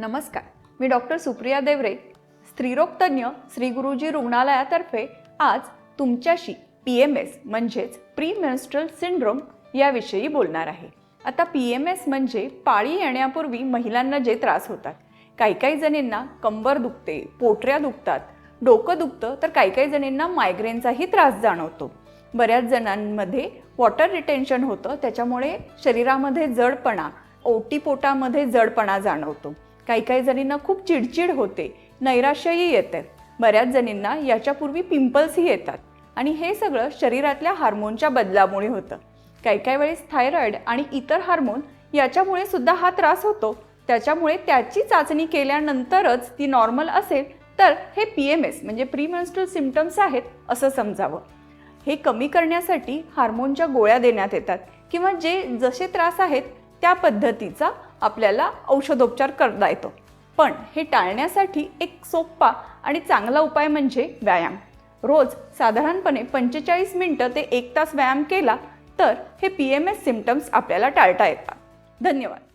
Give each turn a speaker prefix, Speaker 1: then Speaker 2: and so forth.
Speaker 1: नमस्कार. मी डॉक्टर सुप्रिया देवरे स्त्रीरोगतज्ञ श्री गुरुजी रुग्णालयातर्फे आज तुमच्याशी पी एम एस म्हणजेच प्री मेन्स्ट्रल सिंड्रोम याविषयी बोलणार आहे. आता पी एम एस म्हणजे पाळी येण्यापूर्वी महिलांना जे त्रास होतात. काही काही जणींना कंबर दुखते पोटऱ्या दुखतात डोकं दुखतं तर काही काही जणींना मायग्रेनचाही त्रास जाणवतो. बऱ्याच जणांमध्ये वॉटर रिटेन्शन होतं त्याच्यामुळे शरीरामध्ये जडपणा ओटीपोटामध्ये जडपणा जाणवतो. काही काही जणींना खूप चिडचिड होते नैराश्यही येते. बऱ्याच जणींना याच्यापूर्वी पिंपल्सही येतात आणि हे सगळं शरीरातल्या हार्मोनच्या बदलामुळे होतं. काही काही वेळेस थायरॉईड आणि इतर हार्मोन याच्यामुळे सुद्धा हा त्रास होतो. त्याच्यामुळे त्याची चाचणी केल्यानंतरच ती नॉर्मल असेल तर हे पी एम एस म्हणजे प्रीमेन्स्ट्रल सिम्पटम्स आहेत असं समजावं. हे कमी करण्यासाठी हार्मोनच्या गोळ्या देण्यात येतात किंवा जे जसे त्रास आहेत त्या पद्धतीचा आपल्याला औषधोपचार करता येतो. पण हे टाळण्यासाठी एक सोपा आणि चांगला उपाय म्हणजे व्यायाम. रोज साधारणपणे पंचेचाळीस मिनटं ते एक तास व्यायाम केला तर हे पी एम एस सिमटम्स आपल्याला टाळता येतात. धन्यवाद.